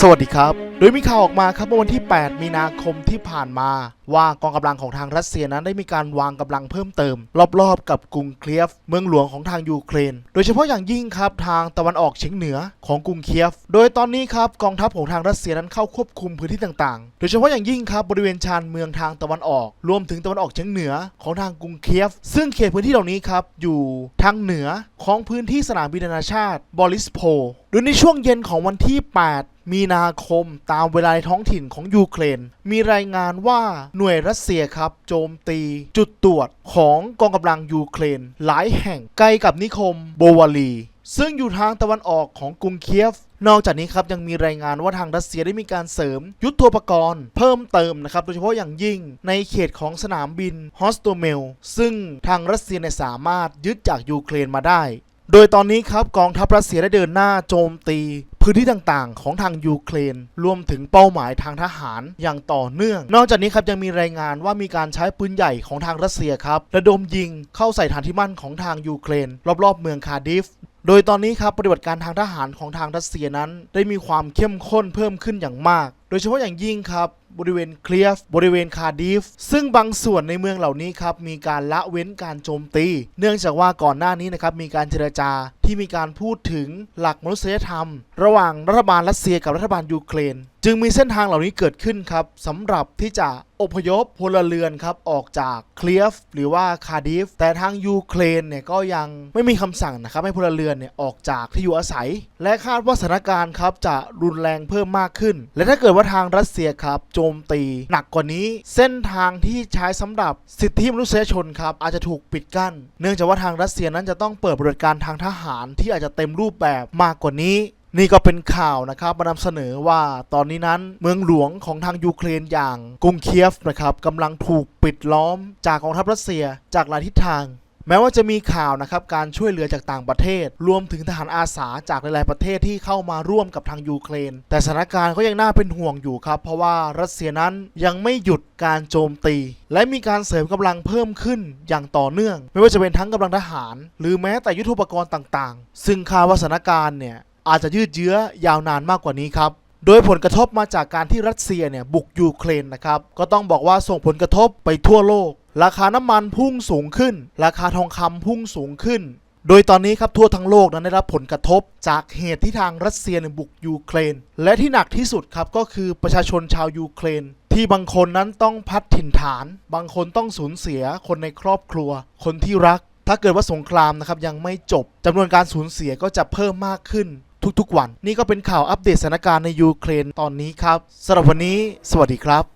สวัสดีครับ โดยมีข่าวออกมาครับเมื่อวันที่ 8 มีนาคมที่ผ่านมา ว่ากองกำลังของทางรัสเซียนั้นได้มีการวางกำลังเพิ่มเติม รอบๆ กับกรุงเคียฟ เมืองหลวงของทางยูเครน โดยเฉพาะอย่างยิ่งครับทางตะวันออกเฉียงเหนือของกรุงเคียฟ โดยตอนนี้ครับกองทัพของทางรัสเซียนั้นเข้าควบคุมพื้นที่ต่างๆ โดยเฉพาะอย่างยิ่งครับบริเวณชานเมืองทางตะวันออก รวมถึงตะวันออกเฉียงเหนือของทางกรุงเคียฟ ซึ่งเขตพื้นที่เหล่านี้ครับอยู่ทางเหนือของพื้นที่สนามบินนานาชาติบอริสโพโดยในช่วงเย็นของวันที่ 8 มีนาคมตามเวลาในท้องถิ่นของยูเครน มีรายงานว่าหน่วยรัสเซียครับ โจมตีจุดตรวจของกองกำลังยูเครน หลายแห่งใกล้กับนิคมโบวารี ซึ่งอยู่ทางตะวันออกของกรุงเคียฟนอกจากนี้ครับยังมีรายงานว่าทางรัสเซียได้มีการเสริม ยุทโธปกรณ์เพิ่มเติมนะครับ โดยเฉพาะอย่างยิ่งในเขตของสนามบินฮอสโตเมลซึ่งทางรัสเซียเนี่ยสามารถยึดจากยูเครนมาได้ โดยตอนนี้ครับกองทัพรัสเซียได้เดินหน้าโจมตี พื้นที่ต่างๆ ของทางยูเครน รวมถึงเป้าหมายทางทหารอย่างต่อเนื่อง นอกจากนี้ครับยังมีรายงานว่ามีการใช้ปืนใหญ่ของทางรัสเซียครับระดมยิงเข้าใส่ฐานที่มั่นของทางยูเครน รอบๆ เมืองคาดิฟโดยตอนนี้ครับปฏิบัติการทางทหารของทางรัสเซียนั้น ได้มีความเข้มข้นเพิ่มขึ้นอย่างมากโดยเฉพาะอย่างยิ่งครับ บริเวณเคลียฟบริเวณคาดิฟซึ่งบางส่วนในเมืองเหล่านี้ครับมีการละเว้นการโจมตี เนื่องจากว่าก่อนหน้านี้นะครับมีการเจรจาที่มีการพูดถึงหลักมนุษยธรรม ระหว่างรัฐบาลรัสเซียกับรัฐบาลยูเครน จึงมีเส้นทางเหล่านี้เกิดขึ้นครับสำหรับที่จะอพยพพลเรือนครับออกจากเคลียฟหรือว่าคาดิฟแต่ทางยูเครนเนี่ยก็ยังไม่มีคำสั่งนะครับให้พลเรือนเนี่ยออกจากที่อยู่อาศัย และคาดว่าสถานการณ์ครับจะรุนแรงเพิ่มมากขึ้น และถ้าเกิดว่าทางรัสเซียครับโจมตีหนักกว่านี้ เส้นทางที่ใช้สำหรับสิทธิมนุษยชนครับอาจจะถูกปิดกั้น เนื่องจากว่าทางรัสเซียนั้นจะต้องเปิดบริการทางทหารที่อาจจะเต็มรูปแบบมากกว่านี้นี่ก็เป็นข่าวนะครับมานำเสนอว่าตอนนี้นั้นเมืองหลวงของทางยูเครนอย่างกรุงเคียฟนะครับกำลังถูกปิดล้อมจากกองทัพรัสเซียจากหลายทิศทาง แม้ว่าจะมีข่าวนะครับการช่วยเหลือจากต่างประเทศ รวมถึงทหารอาสาจากหลาย ๆ ประเทศที่เข้ามาร่วมกับทางยูเครน แต่สถานการณ์ก็ยังน่าเป็นห่วงอยู่ครับ เพราะว่ารัสเซียนั้นยังไม่หยุดการโจมตี และมีการเสริมกำลังเพิ่มขึ้นอย่างต่อเนื่อง ไม่ว่าจะเป็นทั้งกำลังทหาร หรือแม้แต่ยุทธปกรณ์ต่าง ๆ ซึ่งคาดว่าสถานการณ์เนี่ยอาจจะยืดเยื้อยาวนานมากกว่านี้ครับโดยผลกระทบมาจากการที่รัสเซียเนี่ยบุกยูเครนนะครับ ก็ต้องบอกว่าส่งผลกระทบไปทั่วโลก ราคาน้ำมันพุ่งสูงขึ้น ราคาทองคำพุ่งสูงขึ้น โดยตอนนี้ครับทั่วทั้งโลกนั้นได้รับผลกระทบ จากเหตุที่ทางรัสเซียเนี่ยบุกยูเครน และที่หนักที่สุดครับก็คือประชาชนชาวยูเครนที่บางคนนั้นต้องพัดถิ่นฐาน บางคนต้องสูญเสียคนในครอบครัว คนที่รัก ถ้าเกิดว่าสงครามนะครับยังไม่จบจำนวนการสูญเสียก็จะเพิ่มมากขึ้นทุกๆวัน นี่ก็เป็นข่าวอัปเดตสถานการณ์ในยูเครนตอนนี้ครับสำหรับวันนี้ สวัสดีครับ